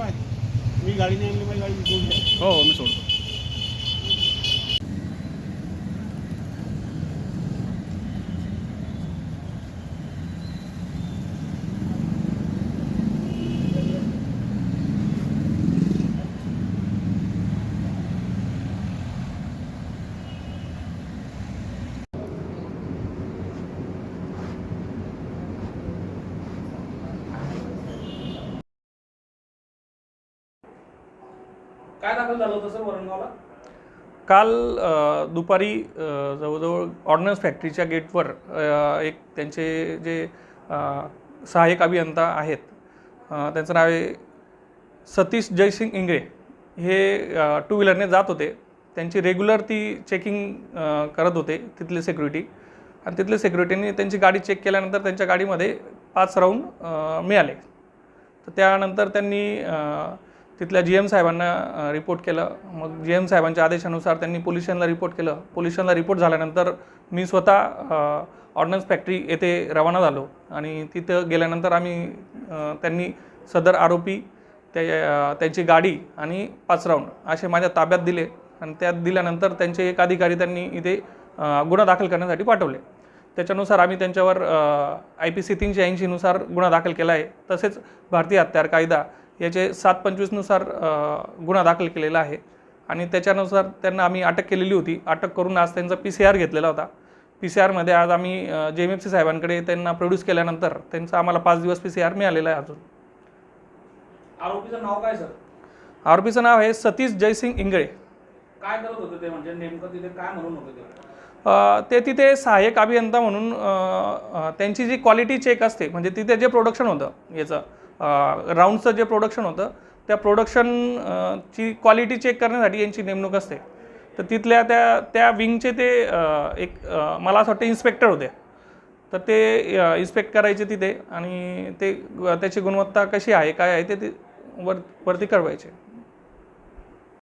आहे. मी गाडी नाही आणली माझी गाडी घेऊन हो हो मी सोडतो. काय दाखल झालं होतं सर वरणगावला? काल दुपारी जवळजवळ ऑर्डनन्स फॅक्टरीच्या गेटवर एक त्यांचे जे सहाय्यक अभियंता आहेत त्यांचं नाव आहे सतीश जयसिंग इंगळे. हे टू व्हीलरने जात होते. त्यांची रेग्युलर ती चेकिंग करत होते तिथले सेक्युरिटी आणि तिथले सिक्युरिटीने त्यांची गाडी चेक केल्यानंतर त्यांच्या गाडीमध्ये पाच राऊंड मिळाले. तर त्यानंतर त्यांनी तिथल्या जी एम साहेबांना रिपोर्ट केलं. मग जी एम साहेबांच्या आदेशानुसार त्यांनी पोल्युशनला रिपोर्ट केलं. पोल्युशनला रिपोर्ट झाल्यानंतर मी स्वतः ऑर्डनन्स फॅक्टरी येथे रवाना झालो. आणि तिथं गेल्यानंतर आम्ही त्यांनी सदर आरोपी त्या त्यांची गाडी आणि पाच राऊंड असे माझ्या ताब्यात दिले. आणि त्यात दिल्यानंतर त्यांचे एक अधिकारी त्यांनी इथे गुन्हा दाखल करण्यासाठी पाठवले. त्याच्यानुसार आम्ही त्यांच्यावर आय पी सी तीनशे ऐंशीनुसार गुन्हा दाखल केला आहे. तसेच भारतीय हत्यार कायदा याचे सात पंचवीसनुसार गुन्हा दाखल केलेला आहे. आणि त्याच्यानुसार त्यांना आम्ही अटक केलेली होती. अटक करून आज त्यांचा पी सी आर घेतलेला होता. पी सी आरमध्ये आज आम्ही जे एम एफ सी साहेबांकडे त्यांना प्रोड्यूस केल्यानंतर त्यांचा आम्हाला पाच दिवस पी सी आर मिळालेला आहे अजून. आरोपीचं नाव काय सर? आरोपीचं नाव आहे सतीश जयसिंग इंगळे. काय करत होते ते म्हणजे नेमकं तिथे काय म्हणून होते ते? तिथे सहाय्यक अभियंता म्हणून त्यांची जी क्वालिटी चेक असते म्हणजे तिथे जे प्रोडक्शन होतं याचं राऊंडचं जे प्रोडक्शन होतं त्या प्रोडक्शन ची क्वालिटी चेक करण्यासाठी यांची नेमणूक असते. तर तिथल्या त्या त्या विंगचे ते एक मला असं वाटतं इन्स्पेक्टर होते. तर ते इन्स्पेक्ट करायचे तिथे आणि ते त्याची गुणवत्ता कशी आहे काय आहे ते ते वर वरती कळवायचे.